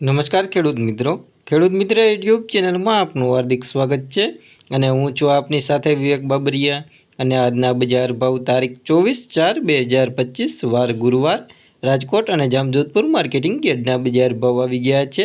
નમસ્કાર ખેડૂત મિત્રો. ખેડૂત મિત્ર યુટ્યુબ ચેનલમાં આપનું હાર્દિક સ્વાગત છે અને હું છું આપની સાથે વિવેક બાબરિયા અને આજના બજાર ભાવ તારીખ ચોવીસ ચાર બે હજાર પચીસ, વાર ગુરુવાર રાજકોટ અને જામજોધપુર માર્કેટિંગ યાર્ડના બજાર ભાવ આવી ગયા છે.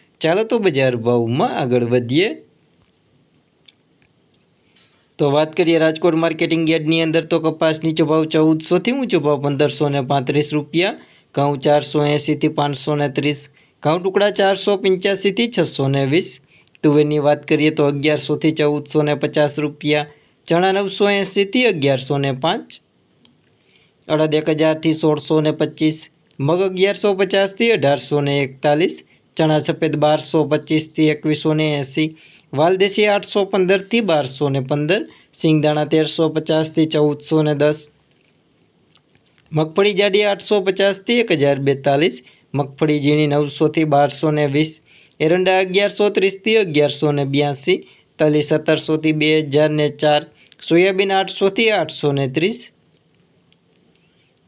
ચાલો તો બજાર ભાવમાં આગળ વધીએ તો વાત કરીએ રાજકોટ માર્કેટિંગ યાર્ડની અંદર તો કપાસ નીચો ભાવ ચૌદસોથી ઊંચો ભાવ પંદરસો ને પાંત્રીસ રૂપિયા ઘઉં ચારસો એંસીથી પાંચસો ને ત્રીસ ઘઉં ટુકડા ચારસો પંચ્યાસીથી છસો ને વીસ તુવેરની વાત કરીએ તો અગિયારસોથી ચૌદસો ને પચાસ રૂપિયા ચણા નવસો એંસીથી અગિયારસો ને પાંચ અડદ એક હજારથી સોળસો ને પચીસ મગ અગિયારસો પચાસથી અઢારસો ને એકતાલીસ ચણા સફેદ બારસો, પચીસથી એકવીસો ને એંસી, વાલદેશી આઠસો પંદરથી બારસો ને પંદર, સિંગદાણા તેરસો પચાસથી ચૌદસો ને દસ, મગફળી જાડી આઠસો પચાસથી એક હજાર બેતાલીસ, મગફળી ઝીણી નવસોથી બારસો ને વીસ, એરંડા અગિયારસો ત્રીસથી અગિયારસો ને બ્યાસી, તલી સત્તરસોથી બે હજાર ને ચાર, સોયાબીન આઠસોથી આઠસો ને ત્રીસ,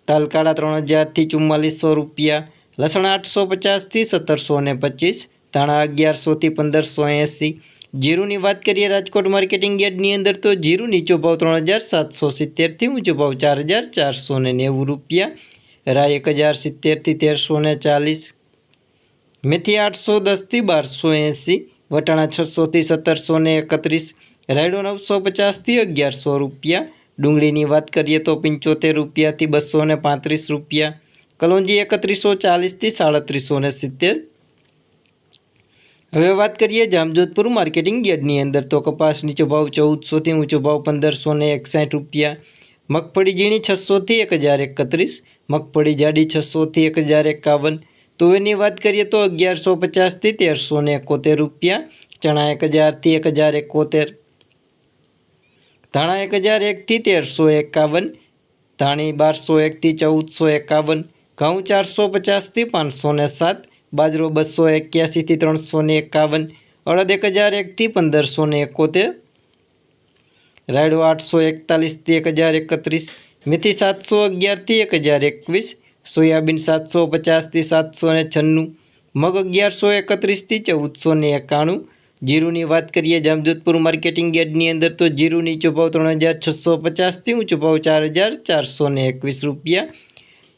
તલકાળા ત્રણ હજારથી ચુમ્માલીસો રૂપિયા લસણ આઠસો પચાસથી સત્તરસો ને પચીસ ધાણા અગિયારસોથી પંદરસો એંસી જીરુની વાત કરીએ રાજકોટ માર્કેટિંગ યાર્ડની અંદર તો જીરું નીચો ભાવ ત્રણ હજાર સાતસો સિત્તેરથી ઊંચો ભાવ ચાર હજાર ચારસો ને નેવું રૂપિયા રાય એક હજાર સિત્તેરથી તેરસો ને ચાલીસ મેથી આઠસો દસથી બારસો એંસી વટાણા છસોથી સત્તરસો ને એકત્રીસ રાયડો નવસો પચાસથી અગિયારસો રૂપિયા ડુંગળીની વાત કરીએ તો પંચોતેર રૂપિયાથી બસો ને પાંત્રીસ રૂપિયા કલોંજી એકત્રીસો ચાલીસથી સાડત્રીસો ને સિત્તેર હવે વાત કરીએ જામજોધપુર માર્કેટિંગ યાર્ડની અંદર તો કપાસ નીચો ભાવ ચૌદસોથી ઊંચો ભાવ પંદરસો ને એકસાઠ રૂપિયા મગફળી ઝીણી છસોથી એક હજાર એકત્રીસ મગફળી જાડી છસોથી એક હજાર એકાવન તુવેરની વાત કરીએ તો અગિયારસો પચાસથી તેરસો ને એકોતેર રૂપિયા ચણા એક હજારથી એક હજાર એકોતેર ધાણા એક હજાર એકથી તેરસો એકાવન ધાણી બારસો એકથી ચૌદસો એકાવન ઘઉં ચારસો પચાસથી પાંચસો ને સાત બાજરો બસો એક્યાસીથી ત્રણસો ને એકાવન અડદ એક હજાર એકથી પંદરસો ને એકોતેર રાયડો આઠસો એકતાલીસથી એક હજાર એકત્રીસ મેથી સાતસો અગિયારથી એક હજાર એકવીસ સોયાબીન સાતસો પચાસથી સાતસો ને છન્નું મગ અગિયારસો એકત્રીસથી ચૌદસો ને એકાણું જીરુની વાત કરીએ જામજોધપુર માર્કેટિંગ યાર્ડની અંદર તો જીરું નીચો ભાવ ત્રણ હજાર છસો પચાસથી ઊંચો ભાવ ચાર હજાર ચારસો ને એકવીસ રૂપિયા